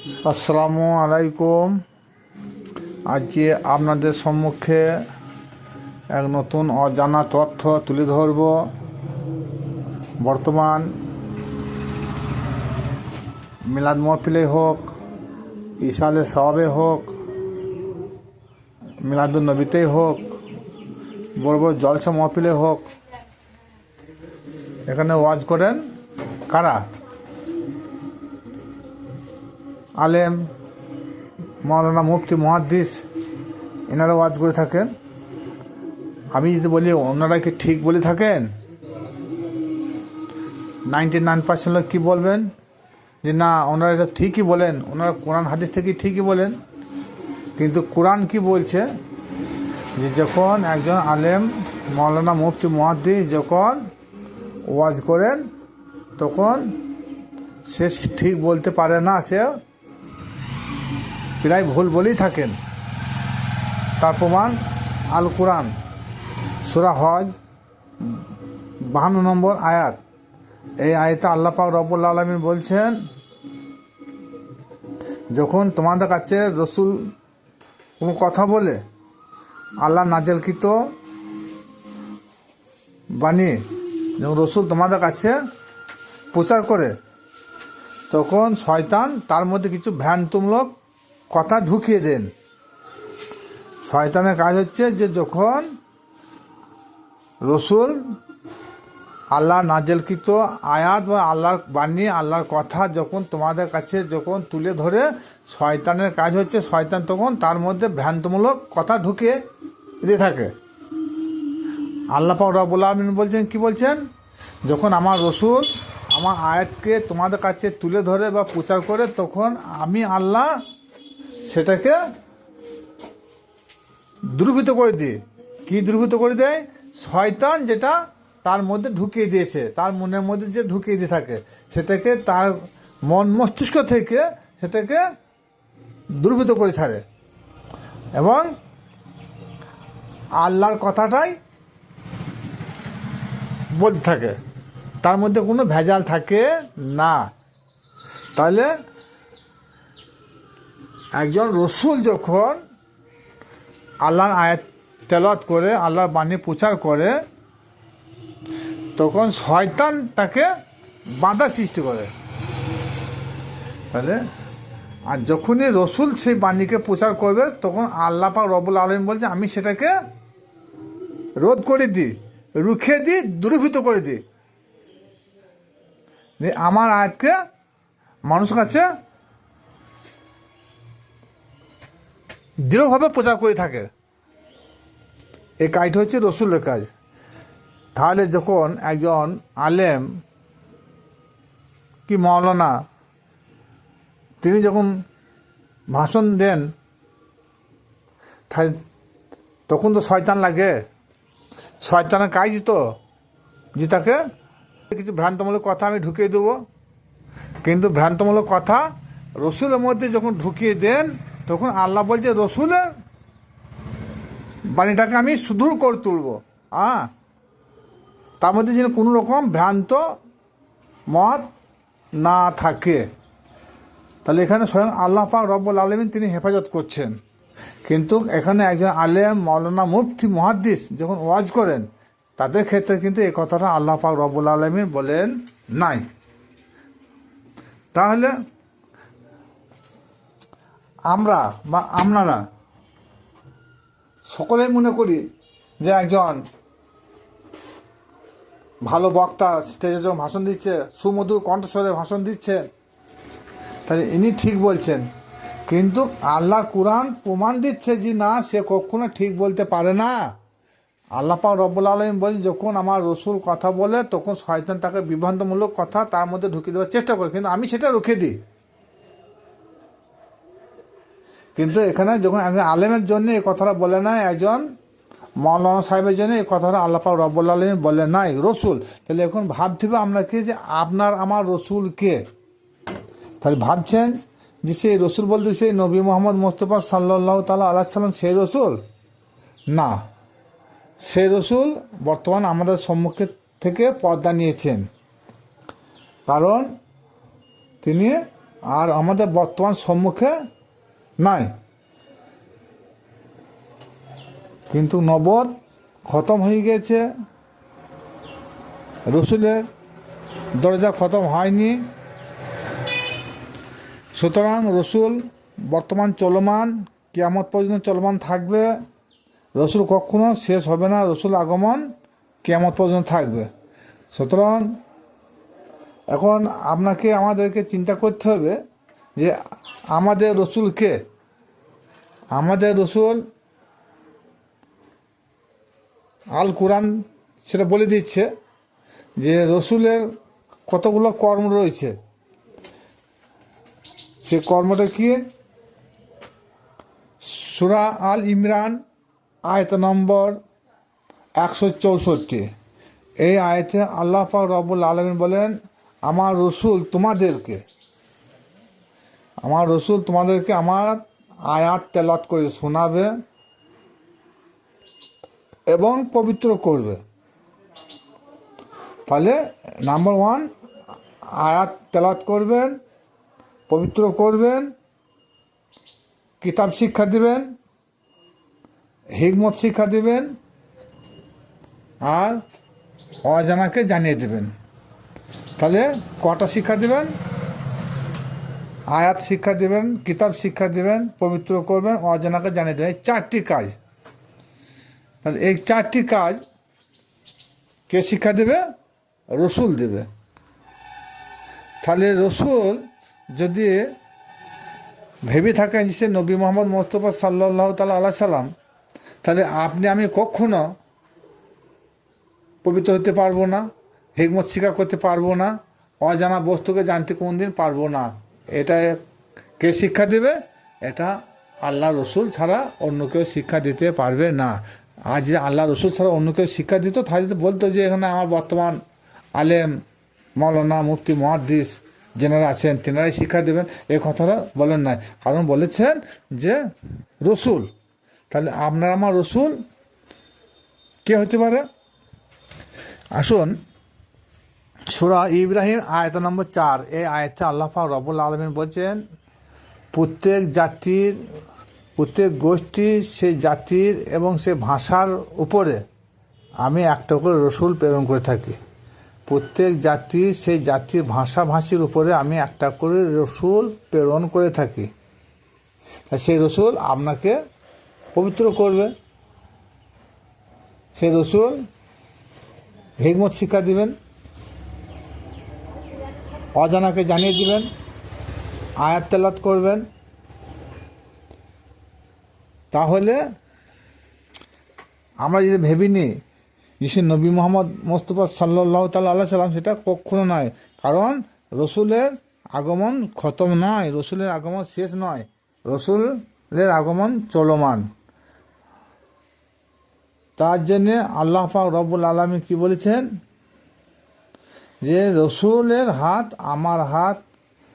আসসালামু আলাইকুম। আজকে আপনাদের সম্মুখে এক নতুন অজানা তথ্য তুলে ধরব। বর্তমান মিলাদ মহফিলে হোক ইসালে সবে হোক মিলাদুল নবীতেই হোক বড় বড় জলসা মহফিলে হোক, এখানে ওয়াজ করেন কারা? আলেম, মৌলানা মুফতি, মহাদ্দিস এনারা ওয়াজ করে থাকেন। আমি যদি বলি, ওনারা কি ঠিক বলে থাকেন? নাইনটি নাইন পার্সেন্ট লোক কী বলবেন? যে না, ওনারা এটা ঠিকই বলেন। ওনারা কোরআন, হাদিস থেকে ঠিকই বলেন। কিন্তু কোরআন কি বলছে? যে যখন একজন আলেম, মৌলানা মুফতি, মহাদ্দিস যখন ওয়াজ করেন, তখন সে ঠিক বলতে পারে না, সে প্রায় ভুল বলেই থাকেন। তার প্রমাণ আল কোরআন, সুরা হজ, বাহান্ন নম্বর আয়াত। এই আয়তে আল্লাহ পাক রব্বুল আলমিন বলছেন, যখন তোমাদের কাছে রসুল কোনো কথা বলে, আল্লাহ নাজেলকৃত বাণী যখন রসুল তোমাদের কাছে প্রচার করে, তখন শয়তান তার মধ্যে কিছু ভ্রান্তমূলক কথা ঢুকিয়ে দেন। শয়তানের কাজ হচ্ছে যে যখন রসুল আল্লাহ নাজেলকৃত আয়াত বা আল্লাহর বাণী, আল্লাহর কথা যখন তোমাদের কাছে যখন তুলে ধরে, শয়তানের কাজ হচ্ছে শয়তান তখন তার মধ্যে ভ্রান্তমূলক কথা ঢুকে দিয়ে থাকে। আল্লাহ পাক রব্বুল আলমিন বলছেন, কি বলছেন? যখন আমার রসুল আমার আয়াতকে তোমাদের কাছে তুলে ধরে বা প্রচার করে, তখন আমি আল্লাহ সেটাকে দুর্বৃত করে দিই কি দুর্বৃত করে দেয়? শয়তান যেটা তার মধ্যে ঢুকিয়ে দিয়েছে, তার মনের মধ্যে যে ঢুকিয়ে দিয়ে থাকে, সেটাকে তার মন মস্তিষ্ক থেকে সেটাকে দুর্বৃত করে ছাড়ে। এবং আল্লাহর কথাটাই বলতে থাকে। তার মধ্যে কোনো ভেজাল থাকে না। তাহলে একজন রসুল যখন আল্লাহর আয়াত তেলত করে, আল্লাহর বাণী প্রচার করে, তখন শয়তান তাকে বাধা সৃষ্টি করে। তাহলে, আর যখনই রসুল সেই বাণীকে প্রচার করবে, তখন আল্লাহ পাক রবুল আলম বলছে, আমি সেটাকে রোধ করে দিই রুখে দিই দূরীভূত করে দিই আমার আয়াতকে মানুষ কাছে দৃঢ়ভাবে প্রচার করে থাকে। এই কাজটা হচ্ছে রসুলের কাজ। তাহলে যখন একজন আলেম কি মৌলানা তিনি যখন ভাষণ দেন তখন তো শয়তান লাগে। শয়তানের কাজই তো। যে তাকে কিছু ভ্রান্তমূলক কথা আমি ঢুকিয়ে দেবো। কিন্তু ভ্রান্তমূলক কথা রসুলের মধ্যে যখন ঢুকিয়ে দেন তখন আল্লাহ বলছে রসুলের বাণীটাকে আমি সুদূর করে তুলব। হ্যাঁ তার মধ্যে যেন কোনো রকম ভ্রান্ত মত না থাকে। তাহলে এখানে স্বয়ং আল্লাহ পাক রব্বুল আলমিন তিনি হেফাজত করছেন। কিন্তু এখানে একজন আলেম, মৌলানা, মুফতি, মহাদ্দিস যখন ওয়াজ করেন, তাদের ক্ষেত্রে কিন্তু এই কথাটা আল্লাহ পাক রব্বুল আলমিন বলেন নাই। তাহলে আমরা বা আপনারা সকলেই মনে করি যে একজন ভালো বক্তা স্টেজে যখন ভাষণ দিচ্ছে, সুমধুর কণ্ঠস্বরে ভাষণ দিচ্ছে, তাহলে ইনি ঠিক বলছেন। কিন্তু আল্লাহ কোরআন প্রমাণ দিচ্ছে যে না, সে কখনো ঠিক বলতে পারে না। আল্লাহ পাক রব্বুল আলম বলছেন যখন আমার রসুল কথা বলে, তখন শয়তান তাকে বিভ্রান্তমূলক কথা তার মধ্যে ঢুকিয়ে দেওয়ার চেষ্টা করে। কিন্তু আমি সেটা রুখে দিই। কিন্তু এখানে যখন একজন আলেমের জন্য এই কথাটা বলে না একজন মৌলানা সাহেবের জন্য এই কথাটা আল্লাহ পাক রব্বুল আলম বলে নাই, রসুল। তাহলে এখন ভাবতে হবে আমরা কি যে আপনার আমার রসুল কে? তাহলে ভাবছেন যে সেই রসুল বলতে সেই নবী মোহাম্মদ মোস্তফা সাল্লাহ তালা আল্লাহ সাল্লাম সেই রসুল? না। সেই রসুল বর্তমান আমাদের সম্মুখে থেকে পর্দা নিয়েছেন। কারণ তিনি আর আমাদের বর্তমান সম্মুখে নাই। কিন্তু নবদ খতম হয়ে গেছে। রসুলের দরজা খতম হয়নি। সুতরাং রসুল বর্তমান চলমান, কেয়ামত পর্যন্ত চলমান থাকবে। রসুল কখনো শেষ হবে না, রসুল আগমন কিয়ামত পর্যন্ত থাকবে। সুতরাং এখন আপনাকে আমাদেরকে চিন্তা করতে হবে যে আমাদের রসুলকে, আমাদের রসুল আল কোরআন সেটা বলে দিচ্ছে যে রসুলের কতগুলো কর্ম রয়েছে। সে কর্মটা কি? সুরা আল ইমরান, আয়ত নম্বর একশো চৌষট্টি। এই আয়তে আল্লাহ পাক রব্বুল আলমিন বলেন, আমার রসুল তোমাদেরকে আমার রসুল তোমাদেরকে আমার আয়াত তেলাত করে শোনাবে এবং পবিত্র করবে। তাহলে নাম্বার ওয়ান আয়াত তেলাত করবেন, পবিত্র করবেন, কিতাব শিক্ষা দিবেন, হিকমত শিক্ষা দিবেন, আর অজানাকে জানিয়ে দেবেন। তাহলে কটা শিক্ষা দিবেন? আয়াত শিক্ষা দিবেন, কিতাব শিক্ষা দিবেন, পবিত্র করবেন, অজানাকে জানিয়ে দেবেন। এই চারটি কাজ। তাহলে এই চারটি কাজ কে শিক্ষা দেবে? রসুল দেবে। তাহলে রসুল যদি ভেবে থাকেন যে নবী মোহাম্মদ মোস্তফা সাল্লাহ তাল আল্লাহ সাল্লাম, তাহলে আপনি, আমি কখনো পবিত্র হতে পারব না, হেকমত স্বীকার করতে পারব না, অজানা বস্তুকে জানতে কোনদিন পারব না। এটা কে শিক্ষা দেবে? এটা আল্লাহ রসুল ছাড়া অন্য কেউ শিক্ষা দিতে পারবে না। আজ যে আল্লাহ রসুল ছাড়া অন্য কেউ শিক্ষা দিত, তাহলে তো বলতো যে এখানে আমার বর্তমান আলেম, মৌলানা, মুফতি, মহাদ্দিস যেনারা আছেন, তেনারাই শিক্ষা দেবেন। এ কথাটা বলেন নাই। কারণ বলেছেন যে রসুল। তাহলে আপনার আমার রসুল কে হতে পারে? আসুন সুরা ইব্রাহিম, আয়ত নম্বর চার। এই আয়তে আল্লাহ রবুল আলমিন বলছেন, প্রত্যেক জাতির, প্রত্যেক গোষ্ঠী সেই জাতির এবং সে ভাষার উপরে আমি একটা করে রসুল প্রেরণ করে থাকি। প্রত্যেক জাতি সেই জাতির ভাষাভাষীর উপরে আমি একটা করে রসুল প্রেরণ করে থাকি। সেই রসুল আপনাকে পবিত্র করবে। সেই রসুল হিকমত শিক্ষা দিবেন। অজানাকে জানিয়ে দিবেন, আয়াত তেলাত করবেন। তাহলে আমরা যদি ভেবিনি যে সে নবী মোহাম্মদ মোস্তফা সাল্লাহ তাল্লাহ আল্লাহ সাল্লাম সেটা কখনো নয়, কারণ রসুলের আগমন খতম নয়, রসুলের আগমন শেষ নয়, রসুলের আগমন চলমান। তার জন্যে আল্লাহ পাক রব্বুল আলমী কী বলেছেন? যে রসুলের হাত আমার হাত,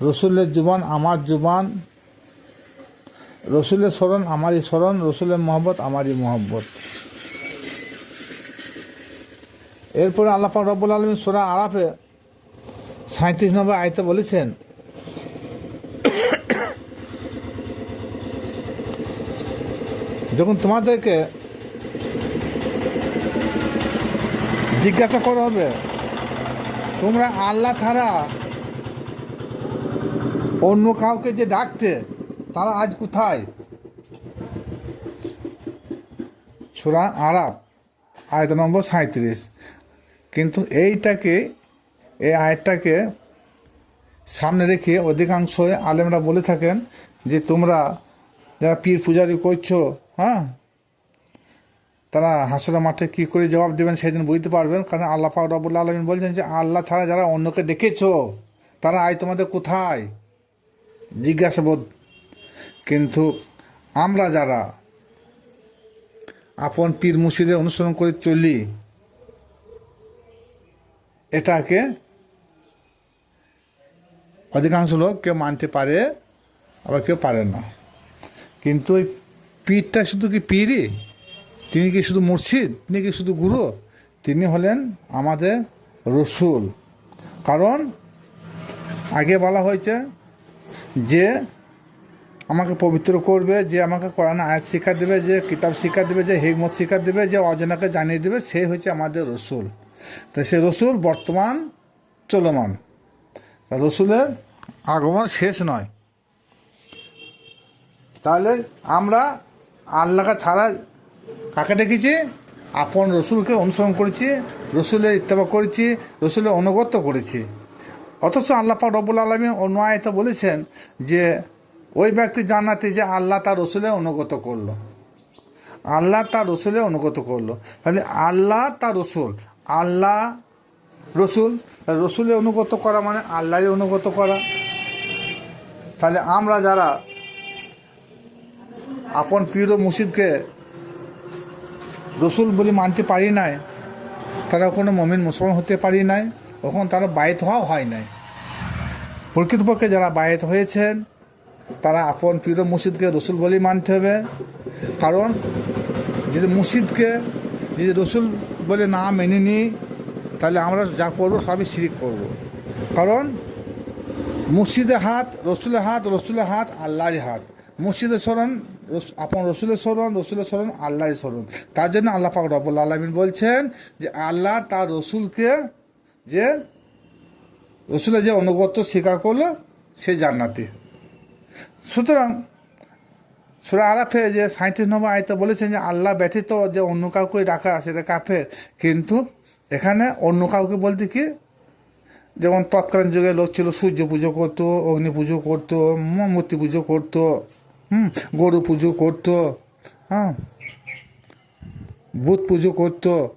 রসুলের জুবান আমার জুবান, রসুলের স্মরণ আমারই স্মরণ, রসুলের মহব্বত আমারই মহব্বত। এরপরে আল্লাহ রব্বুল আলমী সোরা আরাফে সাঁত্রিশ নম্বর আয়তে বলেছেন, যখন তোমাদেরকে জিজ্ঞাসা করা হবে তোমরা আল্লাহ ছাড়া অন্য কাউকে যে ডাকতে, তারা আজ কোথায়? সুরা আরাপ আয়ত নম্বর সাঁত্রিশ কিন্তু এইটাকে, এই আয়টাকে সামনে রেখে অধিকাংশ আলেমরা বলে থাকেন যে তোমরা যারা পীর পূজারি করছ হ্যাঁ তারা হাসরা মাঠে কী করে জবাব দেবেন সেদিন বুঝতে পারবেন। কারণ আল্লাহ পাক রবুল্লা আলমিন বলছেন যে, আল্লাহ ছাড়া যারা অন্যকে ডেকেছ, তারা আয় তোমাদের কোথায়? জিজ্ঞাসাবোধ। কিন্তু আমরা যারা আপন পীর মুর্শিদের অনুসরণ করে চলি, এটাকে অধিকাংশ লোক কেউ মানতে পারে, আবার কেউ পারে না। কিন্তু ওই পীরটা শুধু কি পীরই? তিনি কি শুধু মুর্শিদ? তিনি কি শুধু গুরু? তিনি হলেন আমাদের রসুল। কারণ আগে বলা হয়েছে যে আমাকে পবিত্র করবে, যে আমাকে কোরআন আয়াত শিক্ষা দেবে, যে কিতাব শিক্ষা দেবে, যে হিকমত শিক্ষা দেবে, যে অজানাকে জানিয়ে দেবে, সে হচ্ছে আমাদের রসুল। তো সে রসুল বর্তমান চলমান। রসুলের আগমন শেষ নয়। তাহলে আমরা আল্লাহকে ছাড়া কাকে ডেকেছি? আপন রসুলকে অনুসরণ করেছি, রসুলের ইত্তেবা করেছি, রসুলের অনুগত করেছি। অথচ আল্লাহ পাক রব্বুল আলমী অন্য আয়তে বলেছেন যে, ওই ব্যক্তি জানাতে যে আল্লাহ তার রসুলের অনুগত করল। আল্লাহ তার রসুলের অনুগত করল। তাহলে আল্লাহ তার রসুল, আল্লাহ রসুল রসুলের অনুগত করা মানে আল্লাহরই অনুগত করা। তাহলে আমরা যারা আপন পীর ও মুর্শিদকে রসুল বলে মানতে পারি নাই, তারা কোনো মমিন মুসলমান হতে পারি নাই তখন তারা বায়ত হওয়া হয় নাই। প্রকৃতপক্ষে যারা বায়ত হয়েছেন, তারা আপন পীর মসজিদকে রসুল বলেই মানতে হবে। কারণ, যদি মসজিদকে যদি রসুল বলে না মেনে নিই তাহলে আমরা যা করব সবই শিরিক করব। কারণ, মুর্শিদের হাত, রসুলের হাত রসুলের হাত আল্লাহর হাত। মুর্শিদের স্মরণ আপন রসুলের স্মরণ রসুলের স্মরণ, আল্লাহর স্মরণ। তার জন্য আল্লাহ পাক রব্বুল আলমিন বলছেন যে, আল্লাহ তার রসুলকে যে, রসুলের যে অনুগত্য স্বীকার করল, সে জান্নাতি। সুতরাং, সুরা আরাফে যে সাঁত্রিশ নম্বর আয়তে বলেছেন যে, আল্লাহ ব্যতীত যে অন্য কাউকে ডাকা সেটা কাফের। কিন্তু এখানে অন্য কাউকে বলতে কি? যেমন তৎকালীন যুগে লোক ছিল, সূর্য পুজো করতো, অগ্নি পুজো করতো মূর্তি পুজো করতো। হুম, গরু পুজো করতো হ্যাঁ বুধ পুজো করতো,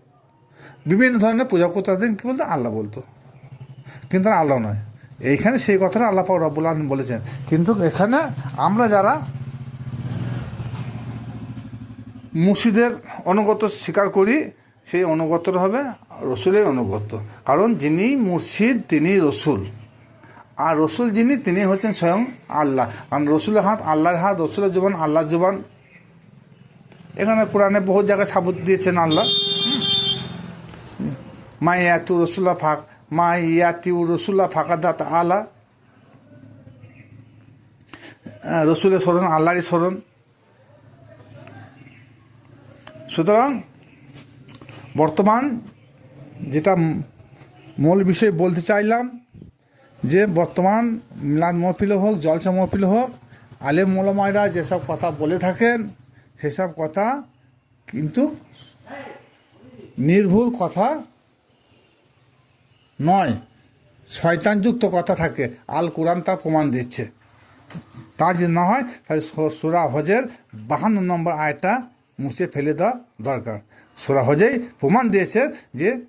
বিভিন্ন ধরনের পূজা করতো, তাদের কী বলতো, আল্লাহ বলতো। কিন্তু আল্লাহ নয়। এইখানে সেই কথাটা আল্লাহ রব্বুল আলম বলেছেন। কিন্তু এখানে আমরা যারা মুর্শিদের অনুগত স্বীকার করি, সেই অনুগতটা হবে রসুলের অনুগত। কারণ যিনি মুর্শিদ, তিনি রসুল। আর রসুল যিনি তিনি হচ্ছেন স্বয়ং আল্লাহ। কারণ রসুলের হাত আল্লাহর হাত রসুলের জবান আল্লাহর জবান। এখানে কোরআনে বহু জায়গায় সাবুত দিয়েছেন আল্লাহ। মা ইয়াতু রসুল্লাহ ফাঁক মা ইয়াতিউ রসুল্লাহ ফাঁকাদাত আলা। আহ, রসুলের স্মরণ আল্লাহরই স্মরণ। সুতরাং বর্তমান যেটা মূল বিষয় বলতে চাইলাম যে বর্তমান মিলাদ মহফিল হোক, জলসা মহফিল হোক, আলেম মোলামায়রা যেসব কথা বলে থাকেন, সেসব কথা কিন্তু নির্ভুল কথা নয়। শয়তানযুক্ত কথা থাকে। আল কোরআন তার প্রমাণ দিচ্ছে। তা যদি না হয়, তাহলে সুরা হজের বাহান্ন নম্বর আয়টা মুছে ফেলে দেওয়া দরকার। সুরা হজেই প্রমাণ দিয়েছে যে